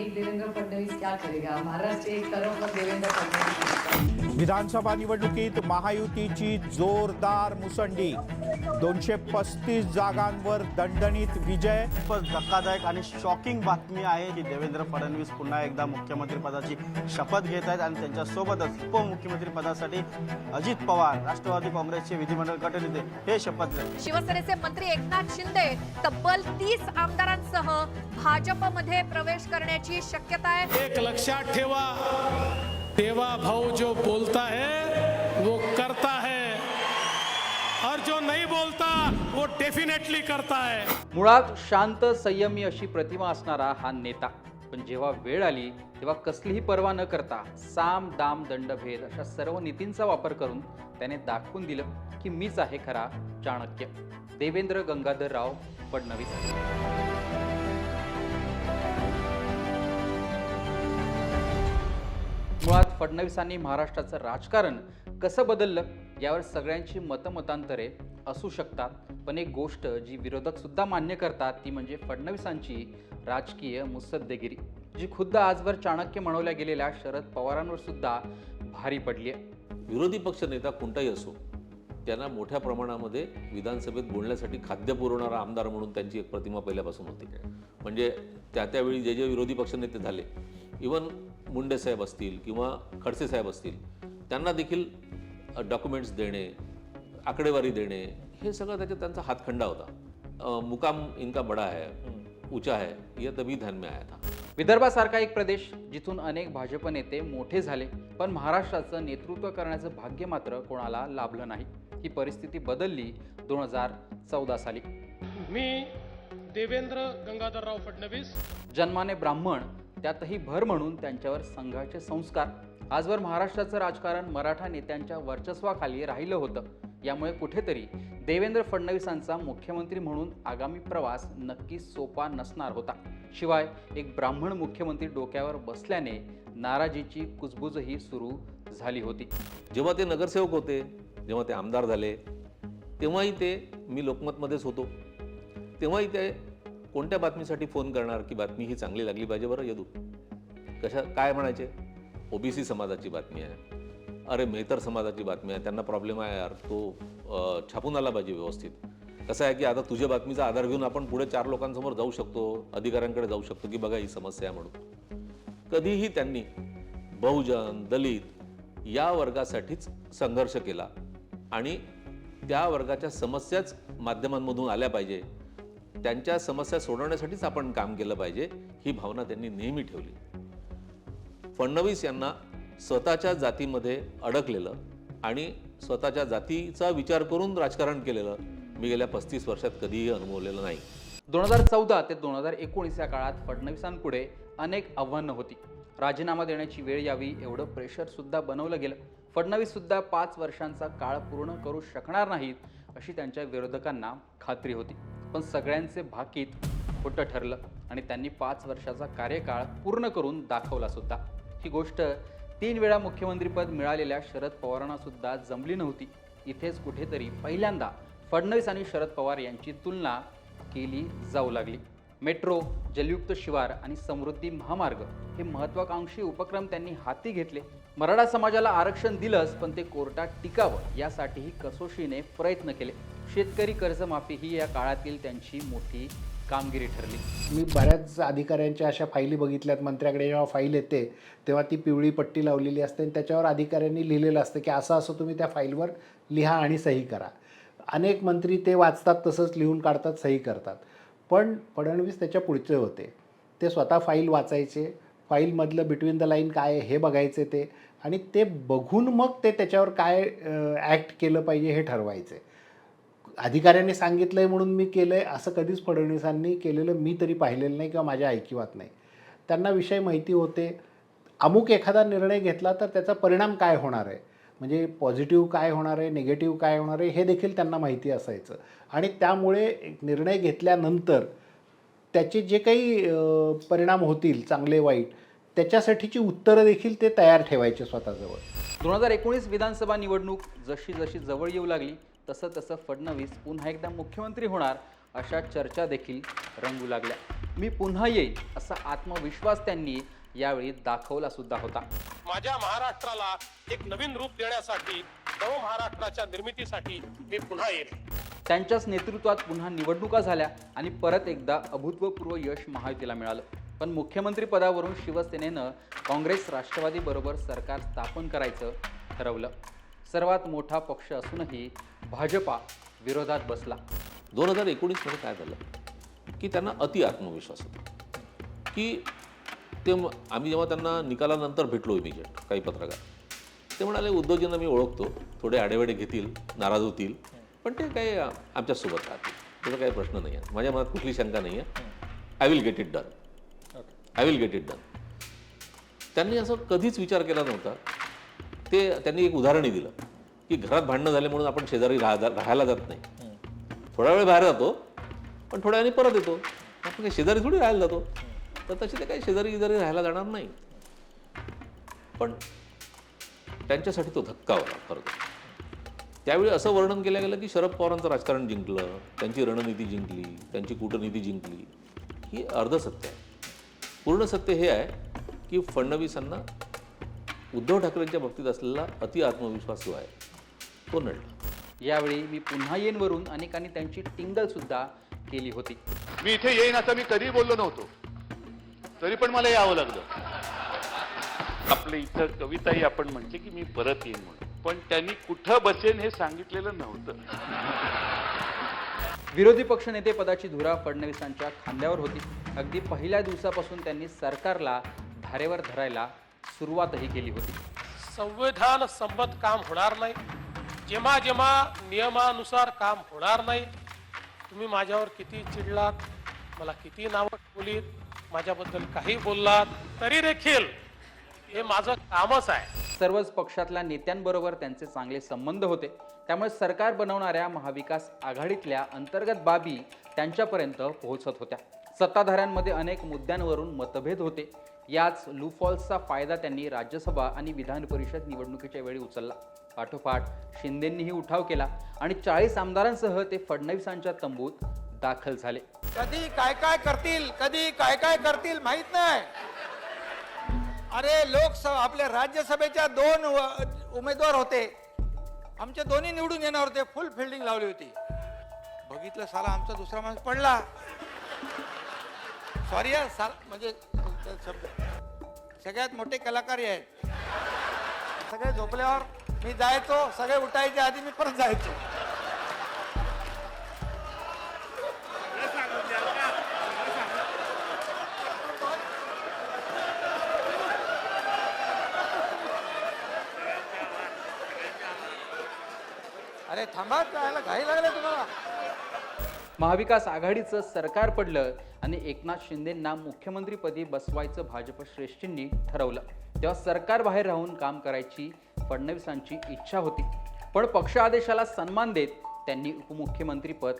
एक देवेंद्र फडणवीस क्या करेगा महाराष्ट्र एक तरफ और देवेंद्र फडणवीस विधानसभा निवडणुकीत महायुतीची जोरदार मुसंडी. दोनशे पस्तीस जागांवर दणदणीत विजय. खूपच धक्कादायक आणि शॉकिंग बातमी आहे की देवेंद्र फडणवीस पुन्हा एकदा मुख्यमंत्री पदाची शपथ घेत आहेत आणि त्यांच्यासोबतच उपमुख्यमंत्री पदासाठी अजित पवार राष्ट्रवादी काँग्रेसचे विधिमंडळ गटनेते हे शपथ घेत शिवसेनेचे मंत्री एकनाथ शिंदे तब्बल तीस आमदारांसह भाजपमध्ये प्रवेश करण्याची शक्यता आहे एक लक्षात ठेवा। देवा भाऊ जो बोलता है वो करता है। और जो नहीं बोलता वो डेफिनेटली करता है। मुळात शांत संयमी अशी प्रतिमा असणारा हा नेता. पण जेव्हा वेळ आली तेव्हा कसलीही पर्वा न करता साम दाम दंडभेद अशा सर्व नीतींचा वापर करून त्याने दाखवून दिलं की मीच आहे खरा चाणक्य. देवेंद्र गंगाधरराव फडणवीस. फडणवीसांनी महाराष्ट्राचं राजकारण कसं बदललं यावर सगळ्यांची मतमतांतरे असू शकतात. पण एक गोष्ट जी विरोधकसुद्धा मान्य करतात ती म्हणजे फडणवीसांची राजकीय मुसद्देगिरी जी खुद्द आजवर चाणक्य म्हणवल्या गेलेल्या शरद पवारांवर सुद्धा भारी पडली आहे विरोधी पक्ष नेता कोणताही असो त्यांना मोठ्या प्रमाणामध्ये विधानसभेत बोलण्यासाठी खाद्य पुरवणारा आमदार म्हणून त्यांची एक प्रतिमा पहिल्यापासून होती. म्हणजे त्या त्यावेळी जे जे विरोधी पक्षनेते झाले इवन मुंडे साहेब असतील किंवा खडसे साहेब असतील त्यांना देखील डॉक्युमेंट्स देणे आकडेवारी देणे हे सगळं त्याच्यात त्यांचा हातखंडा होता. मुकाम इनका बडा है ऊंचा है यह तभी ध्यान में आया था. विदर्भासारखा एक प्रदेश जिथून अनेक भाजप नेते मोठे झाले पण महाराष्ट्राचं नेतृत्व करण्याचं भाग्य मात्र कोणाला लाभलं नाही. ही परिस्थिती बदलली दोन हजार चौदा साली. मी देवेंद्र गंगाधरराव फडणवीस. जन्माने ब्राह्मण त्यातही भर म्हणून त्यांच्यावर संघाचे संस्कार. आजवर महाराष्ट्राचं राजकारण मराठा नेत्यांच्या वर्चस्वाखाली राहिलं होतं. यामुळे कुठेतरी देवेंद्र फडणवीसांचा मुख्यमंत्री म्हणून आगामी प्रवास नक्की सोपा नसणार होता. शिवाय एक ब्राह्मण मुख्यमंत्री डोक्यावर बसल्याने नाराजीची कुजबुजही सुरू झाली होती. जेव्हा ते नगरसेवक होते जेव्हा ते आमदार झाले तेव्हाही ते मी लोकमतमध्येच होतो. तेव्हाही ते कोणत्या बातमीसाठी फोन करणार की बातमी ही चांगली लागली पाहिजे? बरं यदू. कशा काय म्हणायचे? ओबीसी समाजाची बातमी आहे. अरे मेहतर समाजाची बातमी आहे. त्यांना प्रॉब्लेम आहे यार. तो छापून आला पाहिजे व्यवस्थित. कसं आहे की आता तुझ्या बातमीचा आधार घेऊन आपण पुढे चार लोकांसमोर जाऊ शकतो अधिकाऱ्यांकडे जाऊ शकतो की बघा ही समस्या आहे म्हणून. कधीही त्यांनी बहुजन दलित या वर्गासाठीच संघर्ष केला आणि त्या वर्गाच्या समस्याच माध्यमांमधून आल्या पाहिजे. त्यांच्या समस्या सोडवण्यासाठीच आपण काम केलं पाहिजे ही भावना त्यांनी नेहमी ठेवली. फडणवीस यांना स्वतःच्या जातीमध्ये अडकलेलं आणि स्वतःच्या जातीचा विचार करून राजकारण केलेलं मी गेल्या पस्तीस वर्षात कधीही अनुभवलेलं नाही. दोन हजार चौदा ते दोन हजार एकोणीस या काळात फडणवीसांपुढे अनेक आव्हानं होती. राजीनामा देण्याची वेळ यावी एवढं प्रेशर सुद्धा बनवलं गेलं. फडणवीस सुद्धा पाच वर्षांचा काळ पूर्ण करू शकणार नाहीत अशी त्यांच्या विरोधकांना खात्री होती. पण सगळ्यांचे भाकीत खोटं ठरलं आणि त्यांनी पाच वर्षाचा कार्यकाळ पूर्ण करून दाखवला सुद्धा. ही गोष्ट तीन वेळा मुख्यमंत्रीपद मिळालेल्या शरद पवारांना सुद्धा जमली नव्हती. इथेच कुठेतरी पहिल्यांदा फडणवीस आणि शरद पवार यांची तुलना केली जाऊ लागली. मेट्रो जलयुक्त शिवार आणि समृद्धी महामार्ग हे महत्वाकांक्षी उपक्रम त्यांनी हाती घेतले. मराठा समाजाला आरक्षण दिलंच पण ते कोर्टात टिकावं यासाठीही कसोशीने प्रयत्न केले. शेतकरी कर्जमाफी ही या काळातील त्यांची मोठी कामगिरी ठरली. मी बऱ्याच अधिकाऱ्यांच्या अशा फाईली बघितल्यात. मंत्र्याकडे जेव्हा फाईल येते तेव्हा ती पिवळी पट्टी लावलेली असते आणि त्याच्यावर अधिकाऱ्यांनी लिहिलेलं असतं की असं असं तुम्ही त्या फाईलवर लिहा आणि सही करा. अनेक मंत्री ते वाचतात तसंच लिहून काढतात सही करतात. पण फडणवीस त्याच्या पुढचे होते. ते स्वतः फाईल वाचायचे. फाईलमधलं बिटवीन द लाईन काय आहे हे बघायचे ते. आणि ते बघून मग ते त्याच्यावर काय ॲक्ट केलं पाहिजे हे ठरवायचे अधिकाऱ्यांनी सांगितलं आहे म्हणून मी केलं आहे असं कधीच फडणवीसांनी केलेलं मी तरी पाहिलेलं नाही किंवा माझ्या ऐकिवात नाही. त्यांना विषय माहिती होते. अमुक एखादा निर्णय घेतला तर त्याचा परिणाम काय होणार आहे? म्हणजे पॉझिटिव्ह काय होणार आहे निगेटिव्ह काय होणार आहे हे देखील त्यांना माहिती असायचं. आणि त्यामुळे निर्णय घेतल्यानंतर त्याचे जे काही परिणाम होतील चांगले वाईट त्याच्यासाठीची उत्तरं देखील ते तयार ठेवायचे स्वतःजवळ. दोन हजार एकोणीस विधानसभा निवडणूक जशी जशी जवळ येऊ लागली तसं तसं फडणवीस पुन्हा एकदा मुख्यमंत्री होणार अशा चर्चा देखील रंगू लागल्या. मी पुन्हा येईन असा आत्मविश्वास त्यांनी यावेळी दाखवला सुद्धा होता. माझ्या महाराष्ट्राला एक नवीन रूप देण्यासाठी नव महाराष्ट्राच्या निर्मितीसाठी मी पुन्हा येईन. त्यांच्याच नेतृत्वात पुन्हा निवडणुका झाल्या आणि परत एकदा अभूतपूर्व यश महायुतीला मिळालं. पण मुख्यमंत्री पदावरून शिवसेनेनं काँग्रेस राष्ट्रवादीबरोबर सरकार स्थापन करायचं ठरवलं. सर्वात मोठा पक्ष असूनही भाजपा विरोधात बसला. दोन हजार एकोणीसमध्ये काय झालं? की त्यांना अति आत्मविश्वास होता. की ते आम्ही जेव्हा त्यांना निकालानंतर भेटलो इमिजिएट काही पत्रकार ते म्हणाले उद्धवजींना मी ओळखतो थोडे आडेवेडे घेतील नाराज होतील पण ते काही आमच्यासोबत राहतील. त्याचा काही प्रश्न नाही आहे माझ्या मनात कुठली शंका नाही आहे I will get it done I will get it done त्यांनी असं कधीच विचार केला नव्हता. ते त्यांनी एक उदाहरणही दिलं की घरात भांडणं झाले म्हणून आपण शेजारी राहा राहायला जात नाही. थोडा वेळ बाहेर जातो पण थोड्या वेळाने परत येतो. आपण काही शेजारी थोडी राहायला जातो. तर तसे ते काही शेजारी शेजारी राहायला जाणार नाही. पण त्यांच्यासाठी तो धक्का होता खरं तर. त्यावेळी असं वर्णन केलं गेलं की शरद पवारांचं राजकारण जिंकलं त्यांची रणनीती जिंकली त्यांची कूटनीती जिंकली ही अर्धसत्य आहे. पूर्ण सत्य हे आहे की फडणवीसांना उद्धव ठाकरेंच्या बाबतीत असलेला अति आत्मविश्वास जो आहे तो नडला यावेळी मी पुन्हा येईन वरून अनेकांनी त्यांची टिंगल सुद्धा केली होती. मी इथे येईन असं मी कधी बोललो नव्हतो. तरी पण मला यावं लागलं. आपल्या इथं कविताही आपण म्हटली की मी परत येईन म्हणून. पण त्यांनी कुठं बसेन हे सांगितलेलं नव्हतं. विरोधी पक्षनेते पदाची धुरा फडणवीसांच्या खांद्यावर होती. अगदी पहिल्या दिवसापासून त्यांनी सरकारला धारेवर धरायला सुरुवातही केली होती. संविधान संबद्ध काम होणार नाही. जेव्हा जेव्हा नियमानुसार काम होणार नाही तुम्ही माझ्यावर किती चिडलात मला किती नावं बोलीत माझ्याबद्दल काही बोललात तरी देखील हे माझं कामच आहे. सर्वच पक्षातल्या नेत्यांबरोबर त्यांचे चांगले संबंध होते. त्यामुळे सरकार बनवणाऱ्या महाविकास आघाडीतल्या अंतर्गत बाबी त्यांच्यापर्यंत पोहोचत होत्या. सत्ताधाऱ्यांमध्ये अनेक मुद्द्यांवरून मतभेद होते. याच लूफॉल्सचा फायदा त्यांनी राज्यसभा आणि विधान परिषद निवडणुकीच्या वेळी उचलला. पाठोपाठ शिंदेंनीही उठाव केला आणि चाळीस आमदारांसह ते फडणवीसांच्या तंबूत दाखल झाले. कधी काय काय करतील कधी काय काय करतील माहीत नाही. अरे लोकसभा आपल्या राज्यसभेच्या दोन उमेदवार होते. आमचे दोन्ही निवडून येणार होते फुल फिल्डिंग लावली होती. बघितलं साला आमचा दुसरा माणूस पडला. सॉरी साल म्हणजे शब्द. सगळ्यात मोठे कलाकार आहेत. सगळे झोपल्यावर मी जायचो सगळे उठायच्या आधी मी परत जायचो. अरे थांबा जायला घाई लागले तुम्हाला? महाविकास आघाडीचं सरकार पडलं आणि एकनाथ शिंदेंना मुख्यमंत्रीपदी बसवायचं भाजप श्रेष्ठींनी ठरवलं. तेव्हा सरकार बाहेर राहून काम करायची फडणवीसांची इच्छा होती. पण पक्ष आदेशाला सन्मान देत त्यांनी उपमुख्यमंत्रीपद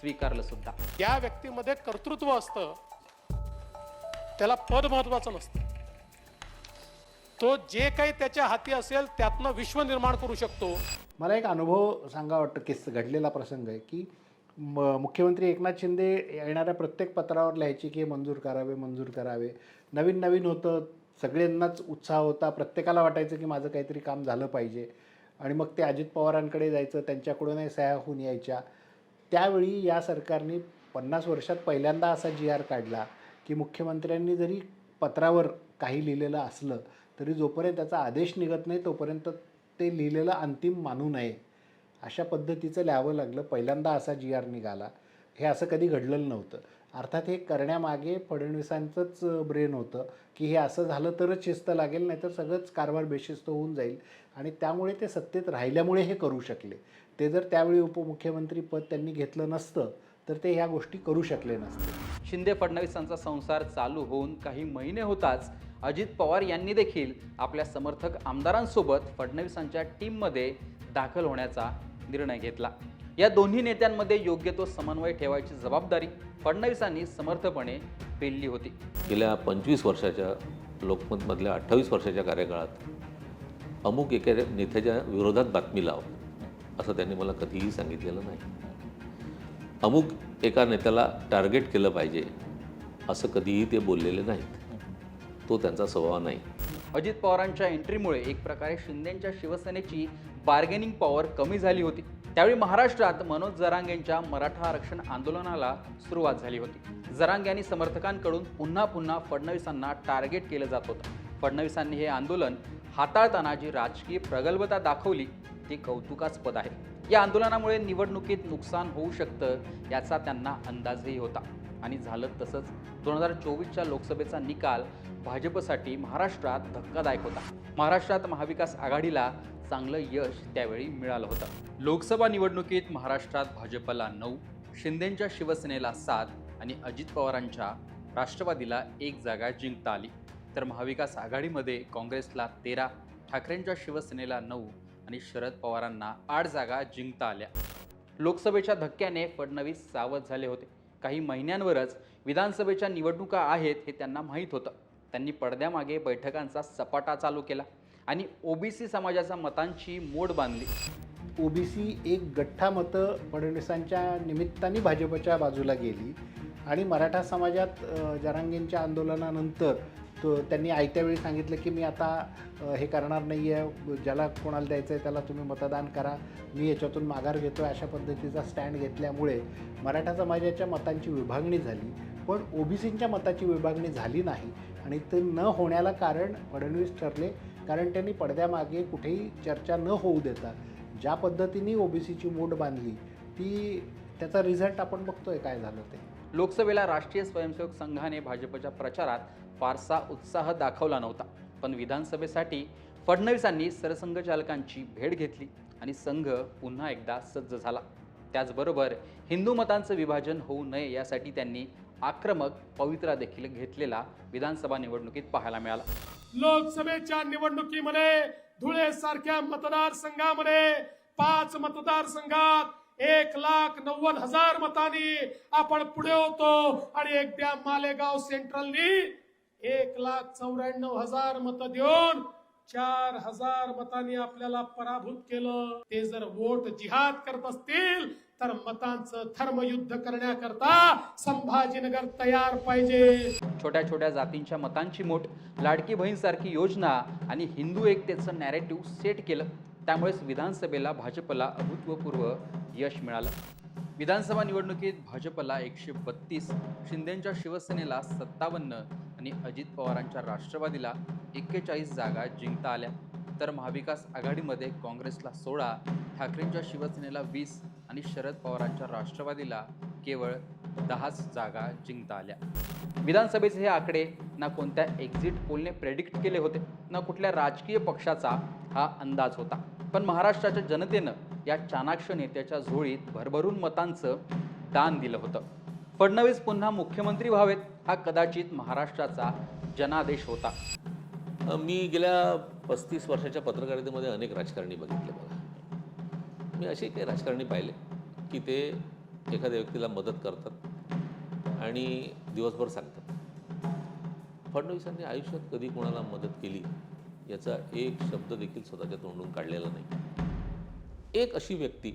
स्वीकारलं सुद्धा. या व्यक्तीमध्ये कर्तृत्व असतं. त्याला पद महत्वाचं नसतं. तो जे काही त्याच्या हाती असेल त्यातनं विश्व निर्माण करू शकतो. मला एक अनुभव सांगा वाटतं किस घडलेला प्रसंग आहे की मुख्यमंत्री एकनाथ शिंदे येणाऱ्या प्रत्येक पत्रावर लिहायचे की मंजूर करावे मंजूर करावे. नवीन नवीन होतं सगळ्यांनाच उत्साह होता. प्रत्येकाला वाटायचं की माझं काहीतरी काम झालं पाहिजे. आणि मग ते अजित पवारांकडे जायचं त्यांच्याकडूनही सह्या होऊन यायच्या. त्यावेळी या सरकारने पन्नास वर्षात पहिल्यांदा असा जी आर काढला की मुख्यमंत्र्यांनी जरी पत्रावर काही लिहिलेलं असलं तरी जोपर्यंत त्याचा आदेश निघत नाही तोपर्यंत ते लिहिलेलं अंतिम मानू नये. अशा पद्धतीचं लिहावं लागलं. पहिल्यांदा असा जी आर निघाला. हे असं कधी घडलेलं नव्हतं. अर्थात हे करण्यामागे फडणवीसांचंच ब्रेन होतं की हे असं झालं तरच शिस्त लागेल नाहीतर सगळंच कारभार बेशिस्त होऊन जाईल. आणि त्यामुळे ते सत्तेत राहिल्यामुळे हे करू शकले. ते जर त्यावेळी उपमुख्यमंत्री पद त्यांनी घेतलं नसतं तर ते ह्या गोष्टी करू शकले नसते. शिंदे फडणवीसांचा संसार चालू होऊन काही महिने होताच अजित पवार यांनी देखील आपल्या समर्थक आमदारांसोबत फडणवीसांच्या टीममध्ये दाखल होण्याचा निर्णय घेतला. या दोन्ही नेत्यांमध्ये योग्य तो समन्वय ठेवायची जबाबदारी फडणवीसांनी समर्थपणे पेलली होती. गेल्या पंचवीस वर्षाच्या लोकमतमधल्या अठ्ठावीस वर्षाच्या कार्यकाळात अमुक एका नेत्याच्या विरोधात बातमी लाव असं त्यांनी मला कधीही सांगितलेलं नाही. अमुक एका नेत्याला टार्गेट केलं पाहिजे असं कधीही ते बोललेले नाहीत. तो त्यांचा स्वभाव नाही. अजित पवारांच्या एंट्रीमुळे एक प्रकारे शिंदेच्या शिवसेनेची बार्गेनिंग पॉवर कमी झाली होती. त्यावेळी महाराष्ट्रात मनोज जरांगेंच्या मराठा आरक्षण आंदोलनाला सुरुवात झाली होती. जरांग यांनी समर्थकांकडून पुन्हा पुन्हा फडणवीसांना टार्गेट केलं जात होतं. फडणवीसांनी हे आंदोलन हाताळताना जी राजकीय प्रगल्भता दाखवली ती कौतुकास्पद आहे. या आंदोलनामुळे निवडणुकीत नुकसान होऊ शकतं याचा त्यांना अंदाजही होता. आणि झालं तसंच. दोन हजार चोवीसच्या लोकसभेचा निकाल भाजपसाठी महाराष्ट्रात धक्कादायक होता. महाराष्ट्रात महाविकास आघाडीला चांगलं यश त्यावेळी मिळालं होतं. लोकसभा निवडणुकीत महाराष्ट्रात भाजपला नऊ शिंदेंच्या शिवसेनेला सात आणि अजित पवारांच्या राष्ट्रवादीला एक जागा जिंकता आली. तर महाविकास आघाडीमध्ये काँग्रेसला तेरा ठाकरेंच्या शिवसेनेला नऊ आणि शरद पवारांना आठ जागा जिंकता आल्या. लोकसभेच्या धक्क्याने फडणवीस सावध झाले होते. काही महिन्यांवरच विधानसभेच्या निवडणुका आहेत हे त्यांना माहीत होतं. त्यांनी पडद्यामागे बैठकांचा सपाटा चालू केला. आणि ओबीसी समाजाच्या मतांची मोड बांधली. ओबीसी एक गठ्ठा मतं फडणवीसांच्या निमित्ताने भाजपच्या बाजूला गेली आणि मराठा समाजात अ, जरांगेंच्या आंदोलनानंतर तो त्यांनी आयत्या वेळी सांगितलं की मी आता हे करणार नाही आहे ज्याला कोणाला द्यायचं आहे त्याला तुम्ही मतदान करा मी याच्यातून माघार घेतो अशा पद्धतीचा स्टँड घेतल्यामुळे मराठा समाजाच्या मतांची विभागणी झाली. पण ओबीसींच्या मताची विभागणी झाली नाही आणि ते न होण्याला कारण फडणवीस ठरले कारण त्यांनी पडद्यामागे कुठेही चर्चा न होऊ देता ज्या पद्धतीने ओबीसीची मोड बांधली ती त्याचा रिझल्ट आपण बघतोय काय झालं ते. लोकसभेला राष्ट्रीय स्वयंसेवक संघाने भाजपच्या प्रचारात फारसा उत्साह दाखवला नव्हता पण विधानसभेसाठी फडणवीसांनी सरसंघचालकांची भेट घेतली आणि संघ पुन्हा एकदा सज्ज झाला. त्याचबरोबर हिंदू मतांचं विभाजन होऊ नये यासाठी त्यांनी आक्रमक पवित्रा देखील घेतलेला विधानसभा निवडणुकीत पाहायला मिळाला. लोकसभेच्या निवडणुकीमध्ये धुळे सारख्या मतदारसंघामध्ये पाच मतदारसंघात एक लाख नव्वद हजार मतांनी आपण पुढे होतो आणि एकट्या मालेगाव सेंट्रलनी एक लाख चौऱ्याण्णव हजार मत देऊन चार हजार मतांनी आपल्याला पराभूत केलं. ते जर वोट जिहाद करत असतील तर मतांचं थर्मयुद्ध करण्याकरता संभाजीनगर तयार पाहिजे. छोट्या छोट्या जातींच्या मतांची मोठ लाडकी बहीणसारखी योजना आणि हिंदू एकतेचं नॅरेटिव्ह सेट केलं त्यामुळेच विधानसभेला भाजपला अभूतपूर्व यश मिळालं. विधानसभा निवडणुकीत भाजपला एकशे बत्तीस शिंदेच्या शिवसेनेला सत्तावन्न आणि अजित पवारांच्या राष्ट्रवादीला एक्केचाळीस जागा जिंकता आल्या. तर महाविकास आघाडीमध्ये काँग्रेसला सोळा ठाकरेंच्या शिवसेनेला वीस आणि शरद पवारांच्या राष्ट्रवादीला केवळ दहाच जागा जिंकता आल्या विधानसभेचे हे आकडे ना कोणत्या एक्झिट पोलने प्रेडिक्ट केले होते ना कुठल्या राजकीय पक्षाचा हा अंदाज होता. पण महाराष्ट्राच्या जनतेनं या चाणाक्ष नेत्याच्या झोळीत भरभरून मतांचं दान दिलं होतं. फडणवीस पुन्हा मुख्यमंत्री व्हावेत हा कदाचित महाराष्ट्राचा जनादेश होता. मी गेल्या पस्तीस वर्षाच्या पत्रकारितेमध्ये अनेक राजकारणी बघितले बघा. मी असे काही राजकारणी पाहिले की ते एखाद्या व्यक्तीला मदत करतात आणि दिवसभर सांगतात. फडणवीसांनी आयुष्यात कधी कोणाला मदत केली याचा एक शब्द देखील स्वतःच्या तोंडून काढलेला नाही. एक अशी व्यक्ती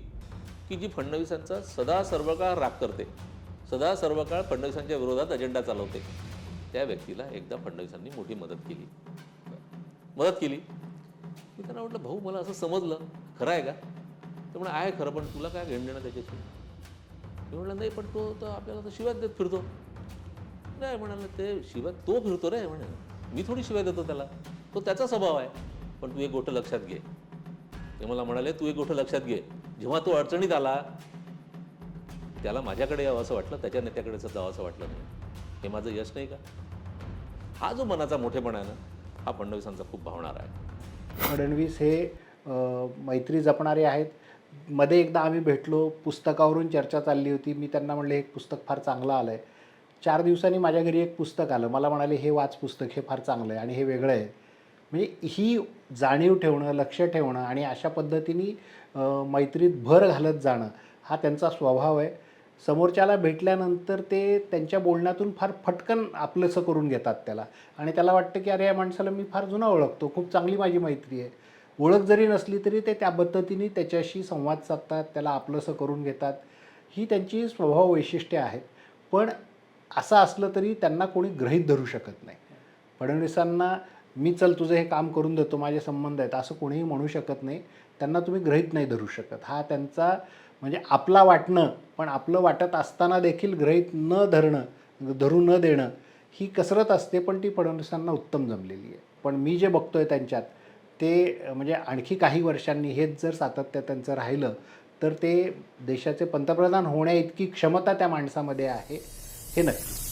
की जी फडणवीसांचा सदा सर्व काळ राग करते सदा सर्व काळ फडणवीसांच्या विरोधात अजेंडा चालवते त्या व्यक्तीला एकदा फडणवीसांनी मोठी मदत केली. मदत केली. मी त्यांना म्हटलं भाऊ मला असं समजलं. खरं आहे का? तर म्हणे आहे खरं पण तुला काय घेणं देणं त्याच्याशी? मी म्हटलं नाही पण तो तर आपल्याला तर शिव्यात देत फिरतो. नाही म्हणाला ते शिवाय तो फिरतो रे म्हणे. मी थोडी शिवाय देतो त्याला. तो त्याचा स्वभाव आहे. पण तू एक गोष्ट लक्षात घे. ते मला म्हणाले तू एक गोष्ट लक्षात घे. जेव्हा तो अडचणीत आला त्याला माझ्याकडे यावं असं वाटलं त्याच्या नेत्याकडेच जावं असं वाटलं नाही. हे माझं यश नाही का? हा जो मनाचा मोठेपणा आहे ना हा फडणवीसांचा खूप भावणार आहे. फडणवीस हे मैत्री जपणारे आहेत. मध्ये एकदा आम्ही भेटलो पुस्तकावरून चर्चा चालली होती. मी त्यांना म्हणले हे पुस्तक फार चांगलं आलं आहे चार दिवसांनी माझ्या घरी एक पुस्तक आलं. मला म्हणाले हे वाच पुस्तक हे फार चांगलं आहे आणि हे वेगळं आहे. म्हणजे ही जाणीव ठेवणं लक्ष ठेवणं आणि अशा पद्धतीने मैत्रीत भर घालत जाणं हा त्यांचा स्वभाव आहे. समोरच्याला भेटल्यानंतर ते त्यांच्या बोलण्यातून फार फटकन आपलंसं करून घेतात त्याला. आणि त्याला वाटतं की अरे या माणसाला मी फार जुना ओळखतो. खूप चांगली माझी मैत्री आहे. ओळख जरी नसली तरी ते त्या पद्धतीने त्याच्याशी संवाद साधतात त्याला आपलंसं करून घेतात. ही त्यांची स्वभाव वैशिष्ट्ये आहेत. पण असं असलं तरी त्यांना कोणी ग्रहीत धरू शकत नाही. फडणवीसांना मी चल तुझं हे काम करून देतो माझे संबंध आहेत. असं कोणीही म्हणू शकत नाही. त्यांना तुम्ही ग्रहीत नाही धरू शकत. हा त्यांचा म्हणजे आपला वाटणं पण आपलं वाटत असताना देखील ग्रहीत न धरणं धरू न देणं ही कसरत असते पण ती फडणवीसांना उत्तम जमलेली आहे. पण मी जे बघतोय त्यांच्यात ते म्हणजे आणखी काही वर्षांनी हेच जर सातत्य त्यांचं राहिलं तर ते देशाचे पंतप्रधान होण्याइतकी क्षमता त्या माणसामध्ये आहे हे नक्की.